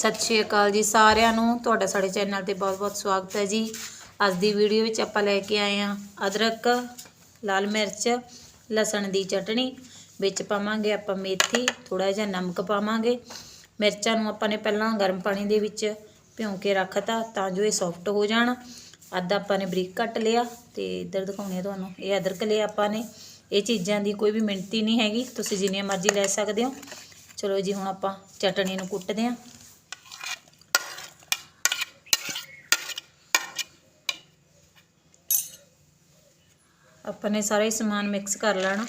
ਸਤਿ ਸ਼੍ਰੀ ਅਕਾਲ ਜੀ ਸਾਰਿਆਂ ਨੂੰ। ਤੁਹਾਡਾ ਸਾਡੇ ਚੈਨਲ ਤੇ ਬਹੁਤ-ਬਹੁਤ ਸਵਾਗਤ ਹੈ ਜੀ। ਅੱਜ ਦੀ ਵੀਡੀਓ ਵਿੱਚ ਆਪਾਂ ਲੈ ਕੇ ਆਏ ਹਾਂ ਅਦਰਕ, ਲਾਲ ਮਿਰਚ, ਲਸਣ ਦੀ ਚਟਣੀ ਵਿੱਚ ਪਾਵਾਂਗੇ ਆਪਾਂ ਮੇਥੀ ਥੋੜਾ ਜਿਹਾ ਨਮਕ ਪਾਵਾਂਗੇ। ਮਿਰਚਾਂ ਨੂੰ ਆਪਾਂ ਨੇ ਪਹਿਲਾਂ ਗਰਮ ਪਾਣੀ ਦੇ ਵਿੱਚ ਭਿਉਂ ਕੇ ਰੱਖਤਾ ਤਾਂ ਜੋ ਇਹ ਸੌਫਟ ਹੋ ਜਾਣ। ਅੱਧਾ ਆਪਾਂ ਨੇ ਬਰੀਕ ਕੱਟ ਲਿਆ ਤੇ ਇੱਧਰ ਦਿਖਾਉਣੀ ਆ ਤੁਹਾਨੂੰ। ਇਹ ਅਦਰਕ ਲਿਆ ਆਪਾਂ ਨੇ। ਇਹ ਚੀਜ਼ਾਂ ਦੀ ਕੋਈ ਵੀ ਮਿਣਤੀ ਨਹੀਂ ਹੈਗੀ। ਤੁਸੀਂ ਜਿੰਨੀਆਂ ਮਰਜ਼ੀ ਲੈ ਸਕਦੇ ਹੋ। ਚਲੋ ਜੀ ਹੁਣ ਆਪਾਂ ਚਟਣੀ ਨੂੰ ਕੁੱਟਦੇ ਹਾਂ। ਆਪਾਂ ਨੇ ਸਾਰਾ ਹੀ ਸਮਾਨ ਮਿਕਸ ਕਰ ਲੈਣਾ।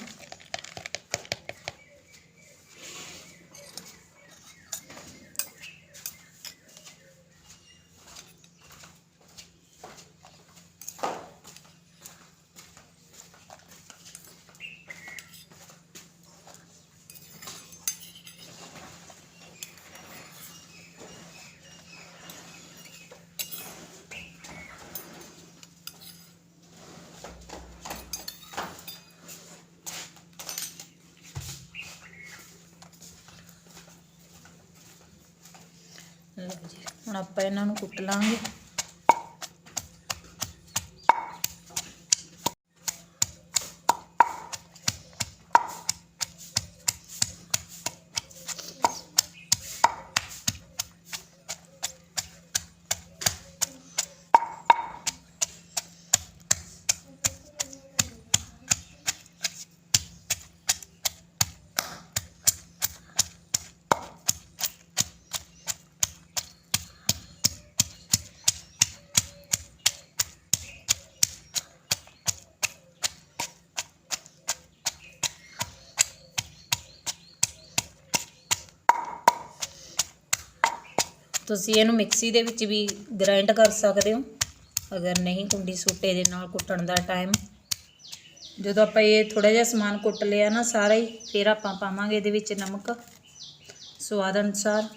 ਲਓ ਜੀ ਹੁਣ ਆਪਾਂ ਇਹਨਾਂ ਨੂੰ ਕੁੱਟ ਲਾਂਗੇ। ਤੁਸੀਂ ਇਹਨੂੰ ਮਿਕਸੀ ਦੇ ਵਿੱਚ ਵੀ ਗ੍ਰਾਈਂਡ ਕਰ ਸਕਦੇ ਹੋ। ਅਗਰ ਨਹੀਂ, ਕੁੰਡੀ ਸੂਟੇ ਦੇ ਨਾਲ ਕੁੱਟਣ ਦਾ ਟਾਈਮ ਜਦੋਂ ਆਪਾਂ ਇਹ ਥੋੜਾ ਜਿਹਾ ਸਮਾਨ ਕੁੱਟ ਲਿਆ ਨਾ ਸਾਰਾ ਹੀ, ਫਿਰ ਆਪਾਂ ਪਾਵਾਂਗੇ ਇਹਦੇ ਵਿੱਚ ਨਮਕ। ਸਵਾਦ ਅਨੁਸਾਰ।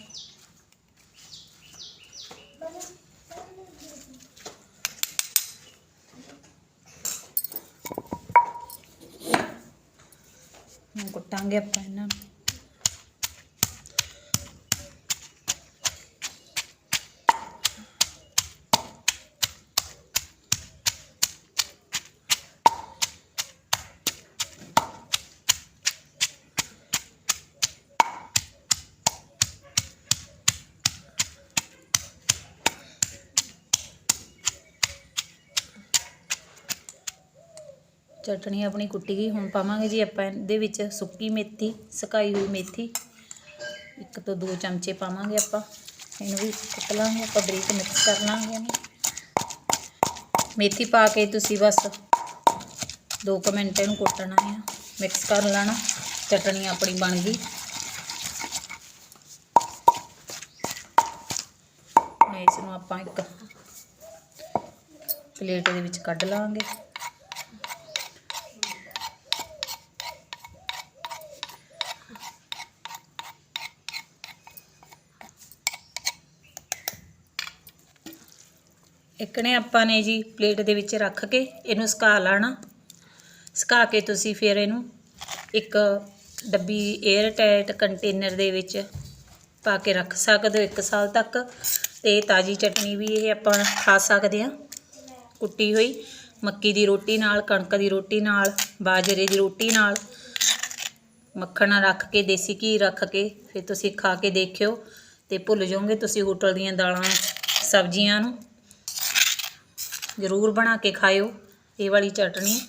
ਕੁੱਟਾਂਗੇ ਆਪਾਂ ਇਹਨਾਂ ਨੂੰ। ਚਟਣੀ ਆਪਣੀ ਕੁੱਟੀ ਗਈ, ਹੁਣ ਪਾਵਾਂਗੇ ਜੀ ਆਪਾਂ ਇਹਦੇ ਵਿੱਚ ਸੁੱਕੀ ਮੇਥੀ, ਸੁਕਾਈ ਹੋਈ ਮੇਥੀ। ਇੱਕ ਤੋਂ ਦੋ ਚਮਚੇ ਪਾਵਾਂਗੇ ਆਪਾਂ। ਇਹਨੂੰ ਵੀ ਕੁੱਟ ਲਾਂਗੇ, ਆਪਾਂ ਬਰੀਕ ਮਿਕਸ ਕਰ ਲਾਂਗੇ ਇਹਨੂੰ। ਮੇਥੀ ਪਾ ਕੇ ਤੁਸੀਂ ਬਸ 2 ਮਿੰਟ ਇਹਨੂੰ ਕੁੱਟਣਾ ਆ। ਮਿਕਸ ਕਰ ਲੈਣਾ, ਚਟਣੀ ਆਪਣੀ ਬਣ ਗਈ। ਇਸ ਨੂੰ ਆਪਾਂ ਇੱਕ ਪਲੇਟ ਦੇ ਵਿੱਚ ਕੱਢ ਲਾਂਗੇ। ਇੱਕਣੇ ਆਪਾਂ ਨੇ ਜੀ ਪਲੇਟ ਦੇ ਵਿੱਚ ਰੱਖ ਕੇ ਇਹਨੂੰ ਸੁਕਾ ਲੈਣਾ। ਸੁਕਾ ਕੇ ਤੁਸੀਂ ਫਿਰ ਇਹਨੂੰ ਇੱਕ ਡੱਬੀ 에ਅਰ ਟਾਈਟ ਕੰਟੇਨਰ ਦੇ ਵਿੱਚ ਪਾ ਕੇ ਰੱਖ ਸਕਦੇ ਹੋ 1 ਸਾਲ ਤੱਕ। ਤੇ ਤਾਜੀ ਚਟਨੀ ਵੀ ਇਹ ਆਪਾਂ ਖਾ ਸਕਦੇ ਹਾਂ। ਕੁੱਟੀ ਹੋਈ, ਮੱਕੀ ਦੀ ਰੋਟੀ ਨਾਲ, ਕਣਕ ਦੀ ਰੋਟੀ ਨਾਲ, ਬਾਜਰੇ ਦੀ ਰੋਟੀ ਨਾਲ। ਮੱਖਣ ਰੱਖ ਕੇ, ਦੇਸੀ ਘੀ ਰੱਖ ਕੇ ਫਿਰ ਤੁਸੀਂ ਖਾ ਕੇ ਦੇਖਿਓ। ਤੇ ਭੁੱਲ ਜਾਓਗੇ ਤੁਸੀਂ ਹੋਟਲ ਦੀਆਂ ਦਾਲਾਂ, ਸਬਜ਼ੀਆਂ ਨੂੰ। ਜ਼ਰੂਰ ਬਣਾ ਕੇ ਖਾਇਓ, ਇਹ ਵਾਲੀ ਚਟਣੀ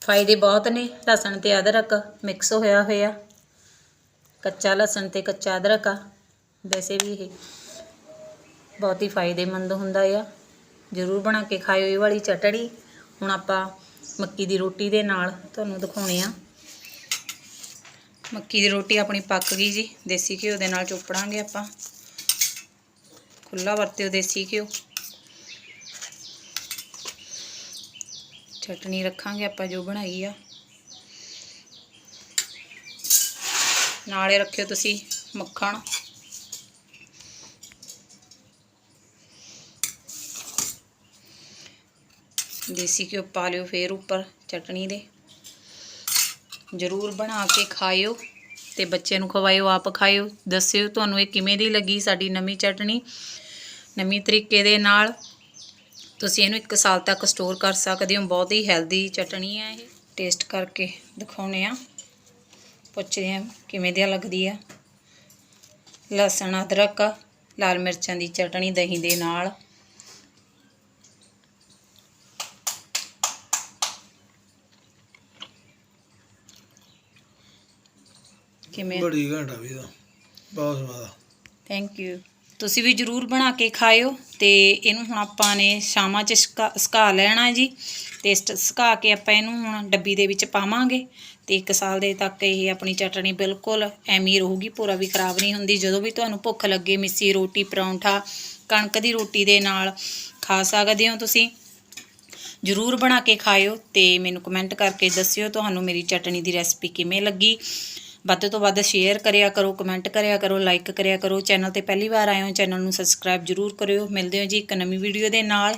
ਫਾਇਦੇ ਬਹੁਤ ਨੇ, ਲਸਣ ਤੇ ਅਦਰਕ ਮਿਕਸ ਹੋਇਆ ਹੋਇਆ। ਕੱਚਾ ਲਸਣ ਤੇ ਕੱਚਾ ਅਦਰਕ ਆ। ਵੈਸੇ ਵੀ ਇਹ ਬਹੁਤ ਹੀ ਫਾਇਦੇਮੰਦ ਹੁੰਦਾ ਆ। ਜ਼ਰੂਰ ਬਣਾ ਕੇ ਖਾਇਓ ਇਹ ਵਾਲੀ ਚਟਣੀ ਹੁਣ ਆਪਾਂ ਮੱਕੀ ਦੀ ਰੋਟੀ ਦੇ ਨਾਲ ਤੁਹਾਨੂੰ ਦਿਖਾਉਣੇ ਆ। ਮੱਕੀ ਦੀ ਰੋਟੀ ਆਪਣੀ ਪੱਕ ਗਈ ਜੀ, ਦੇਸੀ ਘਿਓ ਦੇ ਨਾਲ ਚੋਪੜਾਂਗੇ ਆਪਾਂ। ਖੁੱਲਾ ਵਰਤਿਓ ਦੇਸੀ ਘਿਓ। ਚਟਣੀ ਰੱਖਾਂਗੇ, ਆਪਾਂ ਜੋ ਬਣਾਈ ਆ। ਨਾਲੇ ਰੱਖਿਓ ਤੁਸੀਂ ਮੱਖਣ। ਦੇਸੀ ਘਿਓ ਪਾ ਲਿਓ ਫੇਰ ਉੱਪਰ ਚਟਣੀ ਦੇ। ਜ਼ਰੂਰ ਬਣਾ ਕੇ ਖਾਇਓ ਤੇ ਬੱਚਿਆਂ ਨੂੰ ਖਵਾਇਓ, ਆਪ ਖਾਇਓ। ਦੱਸਿਓ ਤੁਹਾਨੂੰ ਇਹ ਕਿਵੇਂ ਦੀ ਲੱਗੀ ਸਾਡੀ ਨਵੀਂ ਚਟਣੀ ਨਵੀਂ ਤਰੀਕੇ ਦੇ ਨਾਲ ਤੁਸੀਂ ਇਹਨੂੰ 1 ਸਾਲ ਤੱਕ ਸਟੋਰ ਕਰ ਸਕਦੇ ਹੋ। ਬਹੁਤ ਹੀ ਹੈਲਦੀ ਚਟਣੀ ਹੈ ਇਹ। ਟੇਸਟ ਕਰਕੇ ਦਿਖਾਉਣੇ ਆ। ਪੁੱਛਦੇ ਆ ਕਿਵੇਂ ਦੀ ਲੱਗਦੀ ਆ। ਲਸਣ ਅਦਰਕ ਲਾਲ ਮਿਰਚਾਂ ਦੀ ਚਟਣੀ ਦਹੀਂ ਦੇ ਨਾਲ। ਕਿਵੇਂ? ਬੜੀ ਘੰਟਾ ਵੀ ਦਾ ਬਹੁਤ ਸਵਾਦ ਥੈਂਕ ਯੂ ਤੁਸੀਂ ਵੀ ਜਰੂਰ ਬਣਾ ਕੇ ਖਾਇਓ ਤੇ ਇਹਨੂੰ ਹੁਣ ਆਪਾਂ ਨੇ ਸ਼ਾਮਾਂ ਚ ਸੁਕਾ ਸੁਕਾ ਲੈਣਾ ਜੀ ਤੇ ਸਟ- ਸੁਕਾ ਕੇ ਆਪਾਂ ਇਹਨੂੰ ਹੁਣ ਡੱਬੀ ਦੇ ਵਿੱਚ ਪਾਵਾਂਗੇ ਤੇ 1 ਸਾਲ ਦੇ ਤੱਕ ਇਹ ਆਪਣੀ ਚਟਣੀ ਬਿਲਕੁਲ ਐਵੇਂ ਹੀ ਰਹੂਗੀ, ਪੂਰਾ ਵੀ ਖਰਾਬ ਨਹੀਂ ਹੁੰਦੀ। ਜਦੋਂ ਵੀ ਤੁਹਾਨੂੰ ਭੁੱਖ ਲੱਗੇ ਮਿੱਸੀ ਰੋਟੀ, ਪਰੌਂਠਾ, ਕਣਕ ਦੀ ਰੋਟੀ ਦੇ ਨਾਲ ਖਾ ਸਕਦੇ ਹੋ ਤੁਸੀਂ, ਜਰੂਰ ਬਣਾ ਕੇ ਖਾਇਓ ਤੇ ਮੈਨੂੰ ਕਮੈਂਟ ਕਰਕੇ ਦੱਸਿਓ ਤੁਹਾਨੂੰ ਮੇਰੀ ਚਟਣੀ ਦੀ ਰੈਸਪੀ ਕਿਵੇਂ ਲੱਗੀ। ਵੱਧ ਤੋਂ ਵੱਧ ਸ਼ੇਅਰ ਕਰਿਆ ਕਰੋ ਕਮੈਂਟ ਕਰਿਆ ਕਰੋ ਲਾਈਕ ਕਰਿਆ ਕਰੋ। ਚੈਨਲ ਤੇ ਪਹਿਲੀ ਵਾਰ ਆਏ ਹੋ ਚੈਨਲ ਨੂੰ ਸਬਸਕ੍ਰਾਈਬ ਜਰੂਰ ਕਰਿਓ। ਮਿਲਦੇ ਹਾਂ ਜੀ ਇੱਕ ਨਵੀਂ ਵੀਡੀਓ ਦੇ ਨਾਲ।